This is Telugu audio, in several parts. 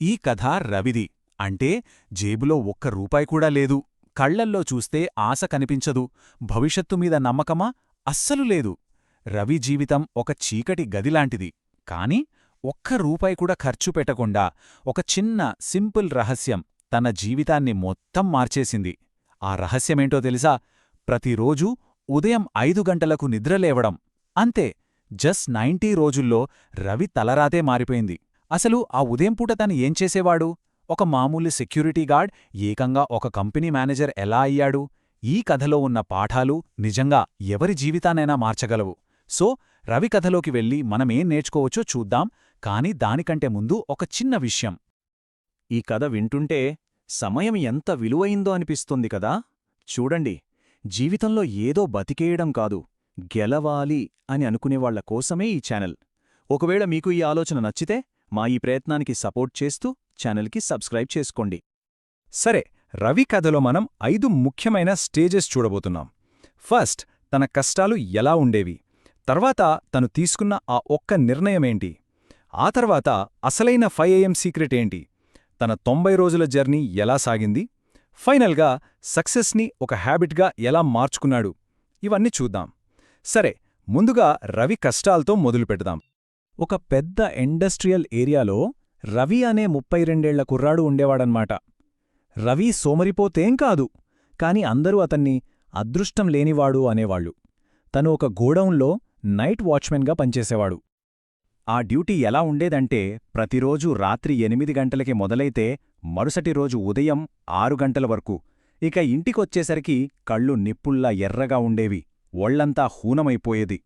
ఈ కథ రవిది. అంటే జేబులో ఒక్క రూపాయి కూడా లేదు. కళ్ళల్లో చూస్తే ఆశ కనిపించదు. భవిష్యత్తు మీద నమ్మకమా? అస్సలు లేదు. రవి జీవితం ఒక చీకటి గదిలాంటిది. కాని ఒక్క రూపాయి కూడా ఖర్చు పెట్టకుండా ఒక చిన్న సింపుల్ రహస్యం తన జీవితాన్ని మొత్తం మార్చేసింది. ఆ రహస్యమేంటో తెలుసా? ప్రతిరోజూ ఉదయం ఐదు గంటలకు నిద్రలేవడం అంతే జస్ట్ నైంటీ రోజుల్లో రవి తలరాతే మారిపోయింది. అసలు ఆ ఉదయం పూట తను ఏం చేసేవాడు? ఒక మామూలు సెక్యూరిటీ గార్డ్ ఏకంగా ఒక కంపెనీ మేనేజర్ ఎలా అయ్యాడు? ఈ కథలో ఉన్న పాఠాలు నిజంగా ఎవరి జీవితానైనా మార్చగలవు. సో రవి కథలోకి వెళ్ళి మనమేం నేర్చుకోవచ్చో చూద్దాం కాని దానికంటే ముందు ఒక చిన్న విషయం. ఈ కథ వింటుంటే సమయం ఎంత విలువైందో అనిపిస్తుంది కదా? చూడండి జీవితంలో ఏదో బతికేయడం కాదు గెలవాలి అని అనుకునేవాళ్ళ కోసమే ఈ ఛానల్. ఒకవేళ మీకు ఈ ఆలోచన నచ్చితే మా ఈ ప్రయత్నానికి సపోర్ట్ చేస్తూ ఛానల్కి సబ్స్క్రైబ్ చేసుకోండి. సరే రవి కథలో మనం ఐదు ముఖ్యమైన స్టేజెస్ చూడబోతున్నాం. ఫస్ట్ తన కష్టాలు ఎలా ఉండేవి? తర్వాత తను తీసుకున్న ఆ ఒక్క నిర్ణయమేంటి ఆ తర్వాత అసలైన ఫైవ్ ఏఎం సీక్రెట్ ఏంటి? తన తొంభై రోజుల జర్నీ ఎలా సాగింది? ఫైనల్గా సక్సెస్ని ఒక హ్యాబిట్గా ఎలా మార్చుకున్నాడు? ఇవన్నీ చూద్దాం. సరే ముందుగా రవి కష్టాలతో మొదలుపెడదాం. ఒక పెద్ద ఇండస్ట్రియల్ ఏరియాలో రవి అనే ముప్పై రెండేళ్ళ కుర్రాడు ఉండేవాడన్మాట. రవి సోమరిపోతేం కాదు కాని అందరూ అతన్ని అదృష్టం లేనివాడు అనేవాళ్ళు తను ఒక గోడౌన్లో నైట్ వాచ్మెన్గా పనిచేసేవాడు. ఆ డ్యూటీ ఎలా ఉండేదంటే ప్రతిరోజూ రాత్రి ఎనిమిది గంటలకి మొదలైతే మరుసటి రోజు ఉదయం ఆరు గంటల వరకు. ఇక ఇంటికొచ్చేసరికి కళ్ళు నిప్పుల్లా ఎర్రగా ఉండేవి. ఒళ్ళంతా హూనమైపోయేది.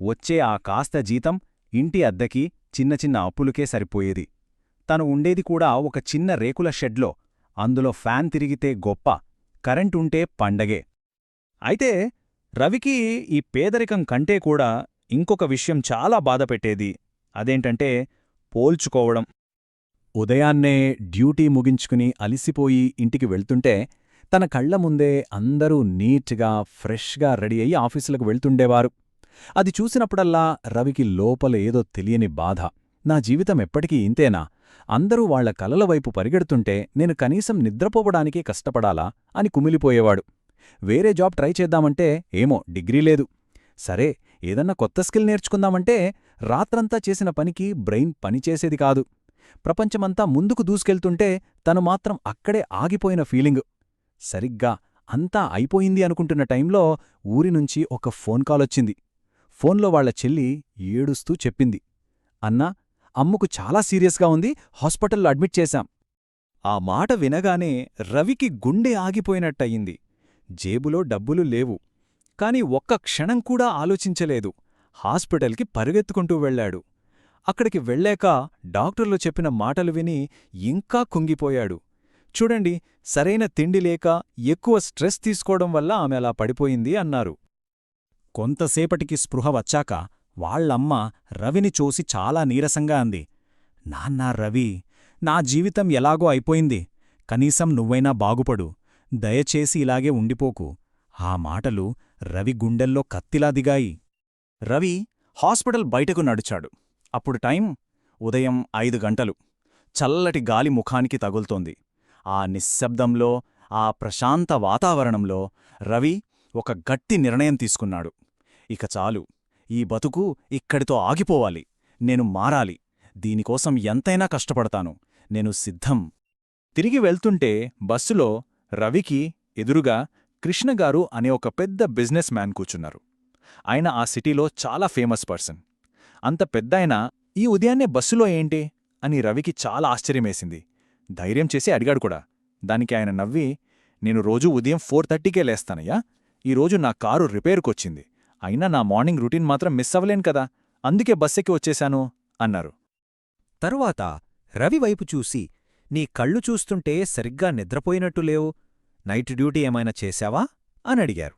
వచ్చే ఆ కాస్త జీతం ఇంటి అద్దెకి చిన్న చిన్న అప్పులకే సరిపోయేది. తను ఉండేది కూడా ఒక చిన్న రేకుల షెడ్లో. అందులో ఫ్యాన్ తిరిగితే గొప్ప కరెంటుంటే పండగే. అయితే రవికి ఈ పేదరికం కంటే కూడా ఇంకొక విషయం చాలా బాధపెట్టేది అదేంటంటే పోల్చుకోవడం. ఉదయాన్నే డ్యూటీ ముగించుకుని అలిసిపోయి ఇంటికి వెళ్తుంటే తన కళ్ళ ముందే అందరూ నీట్గా ఫ్రెష్గా రెడీ అయ్యి ఆఫీసులకు వెళ్తుండేవారు. అది చూసినప్పుడల్లా రవికి లోపల ఏదో తెలియని బాధ. నా జీవితం ఎప్పటికీ ఇంతేనా? అందరూ వాళ్ళ కలల వైపు పరిగెడుతుంటే నేను కనీసం నిద్రపోవడానికే కష్టపడాలా? అని కుమిలిపోయేవాడు. వేరే జాబ్ ట్రై చేద్దామంటే ఏమో డిగ్రీ లేదు. సరే ఏదన్నా కొత్త స్కిల్ నేర్చుకుందామంటే రాత్రంతా చేసిన పనికి బ్రెయిన్ పనిచేసేది కాదు. ప్రపంచమంతా ముందుకు దూసుకెళ్తుంటే తను మాత్రం అక్కడే ఆగిపోయిన ఫీలింగు. సరిగ్గా అంతా అయిపోయింది అనుకుంటున్న టైంలో ఊరినుంచి ఒక ఫోన్ కాలొచ్చింది ఫోన్లో వాళ్ళ చెల్లి ఏడుస్తూ చెప్పింది. అన్నా అమ్ముకు చాలా సీరియస్గా ఉంది హాస్పిటల్లో అడ్మిట్ చేశాం. ఆ మాట వినగానే రవికి గుండె ఆగిపోయినట్టయింది. జేబులో డబ్బులు లేవు. కాని ఒక్క క్షణం కూడా ఆలోచించలేదు. హాస్పిటల్కి పరుగెత్తుకుంటూ వెళ్ళాడు అక్కడికి వెళ్ళాక డాక్టర్లు చెప్పిన మాటలు విని ఇంకా కుంగిపోయాడు. చూడండి సరైన తిండి లేక ఎక్కువ స్ట్రెస్ తీసుకోవడం వల్ల ఆమె అలా పడిపోయింది అన్నారు. కొంతసేపటికి స్పృహ వచ్చాక వాళ్ళమ్మ రవిని చూసి చాలా నీరసంగా అంది. నాన్నా రవి నా జీవితం ఎలాగో అయిపోయింది. కనీసం నువ్వైనా బాగుపడు. దయచేసి ఇలాగే ఉండిపోకు. ఆ మాటలు రవి గుండెల్లో కత్తిలా దిగాయి. రవి హాస్పిటల్ బయటకు నడిచాడు. అప్పుడు టైం ఉదయం ఐదు గంటలు. చల్లటి గాలి ముఖానికి తగులుతోంది. ఆ నిశ్శబ్దంలో ఆ ప్రశాంత వాతావరణంలో రవి ఒక గట్టి నిర్ణయం తీసుకున్నాడు. ఇక చాలు. ఈ బతుకు ఇక్కడితో ఆగిపోవాలి. నేను మారాలి. దీనికోసం ఎంతైనా కష్టపడతాను. నేను సిద్ధం. తిరిగి వెళ్తుంటే బస్సులో రవికి ఎదురుగా కృష్ణగారు అనే ఒక పెద్ద బిజినెస్ మ్యాన్ కూచున్నారు ఆయన ఆ సిటీలో చాలా ఫేమస్ పర్సన్. అంత పెద్దాయన ఈ ఉదయాన్నే బస్సులో ఏంటి? అని రవికి చాలా ఆశ్చర్యమేసింది. ధైర్యం చేసి అడిగాడు కూడా. దానికి ఆయన నవ్వి నేను రోజూ ఉదయం ఫోర్ థర్టీకే లేస్తానయ్యా. ఈరోజు నా కారు రిపేరుకొచ్చింది. అయినా నా మార్నింగ్ రొటీన్ మాత్రం మిస్ అవ్వలేను కదా. అందుకే బస్సెక్కి వచ్చేశాను అన్నారు. తరువాత రవివైపు చూసి నీ కళ్ళు చూస్తుంటే సరిగ్గా నిద్రపోయినట్టు లేవు. నైట్ డ్యూటీ ఏమైనా చేశావా? అని అడిగారు.